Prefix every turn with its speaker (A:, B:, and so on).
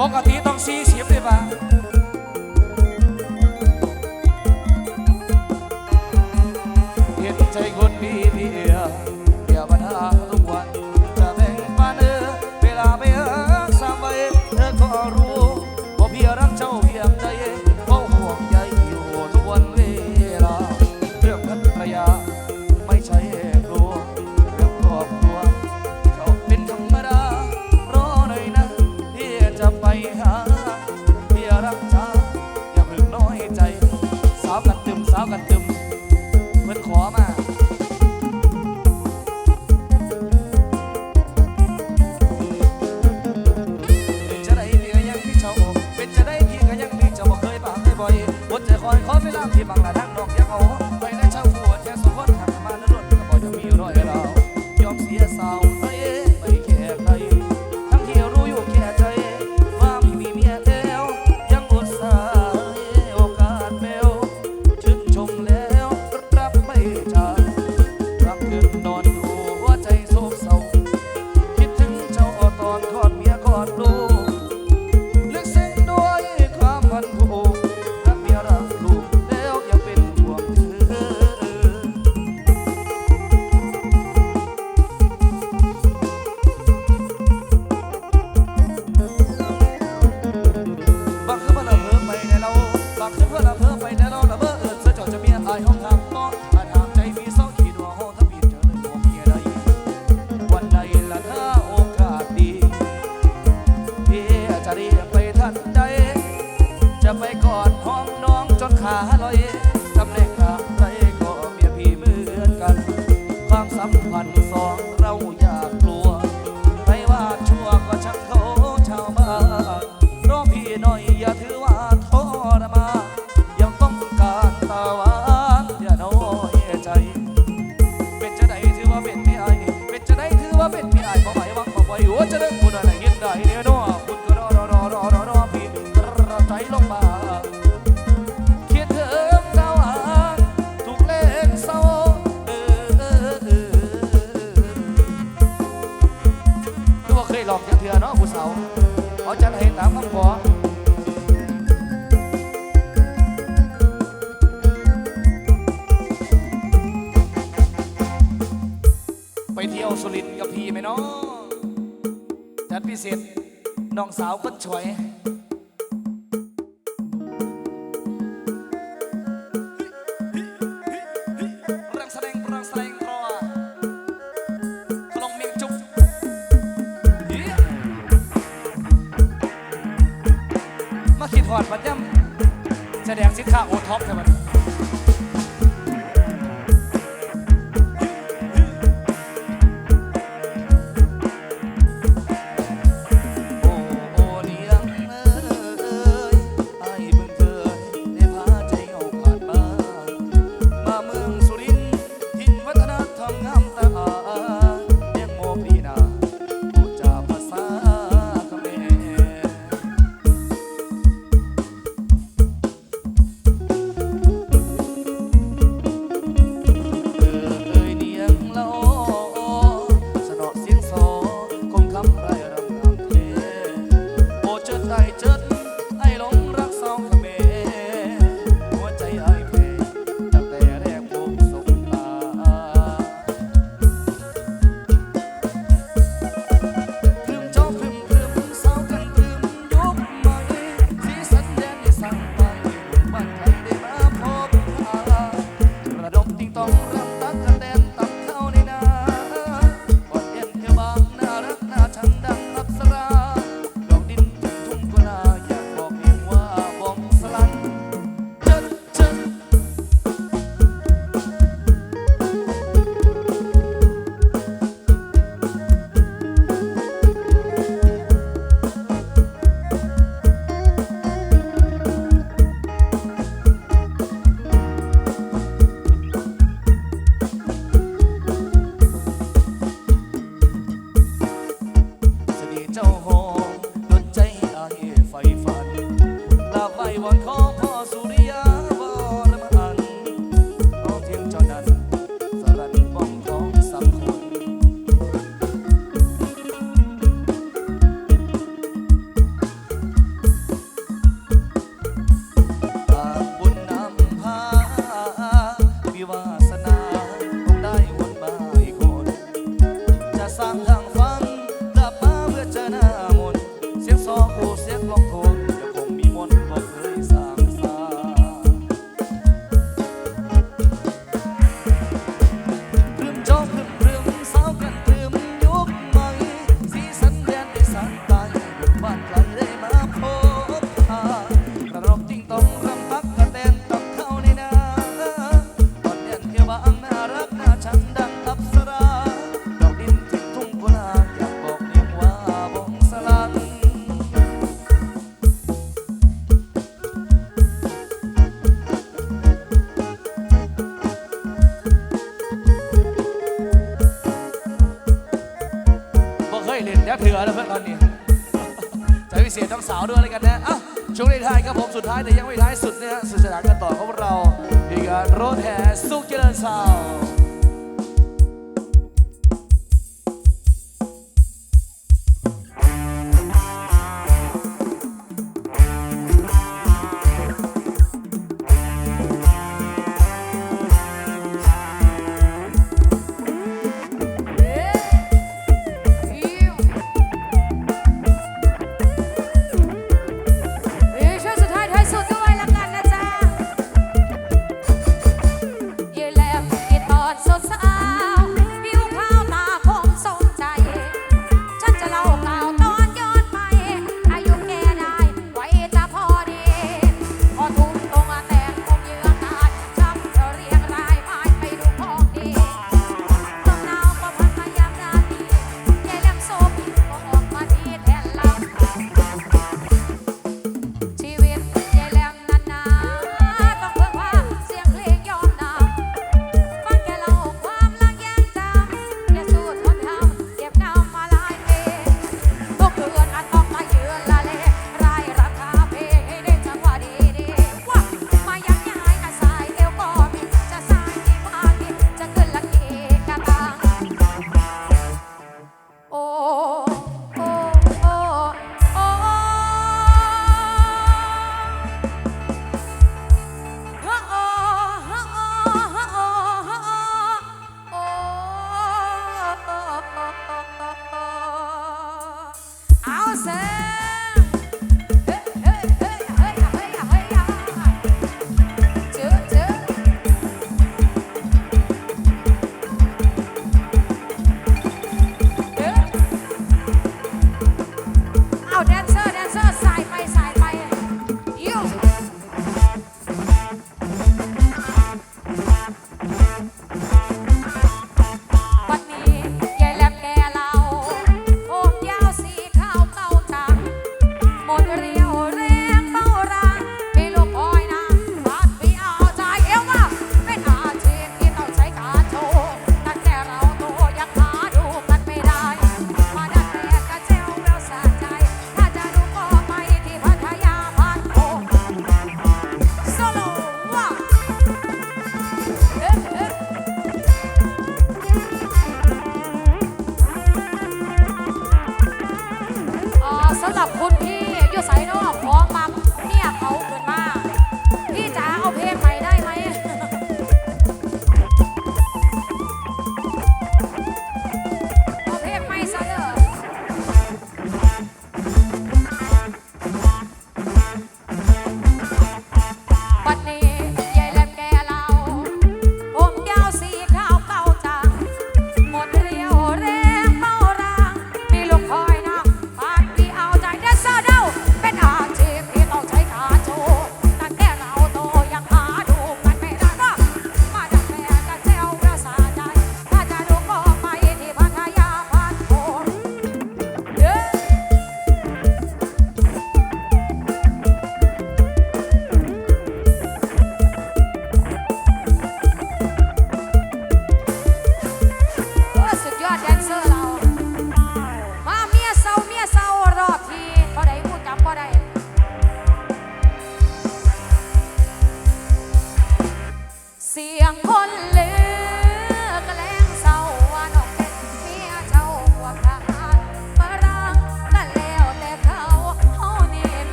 A: ปกอติต้องสี่สิบเลยปะ not. จะไปกอดห้องน้องจนขาลอย มาไปเที่ยวสุรินทร์กับพี่ไหมเนาะแต่พิเศษน้องสาวก็ช่วย นำแสดงสินค้าโอท็อปใช่ไหม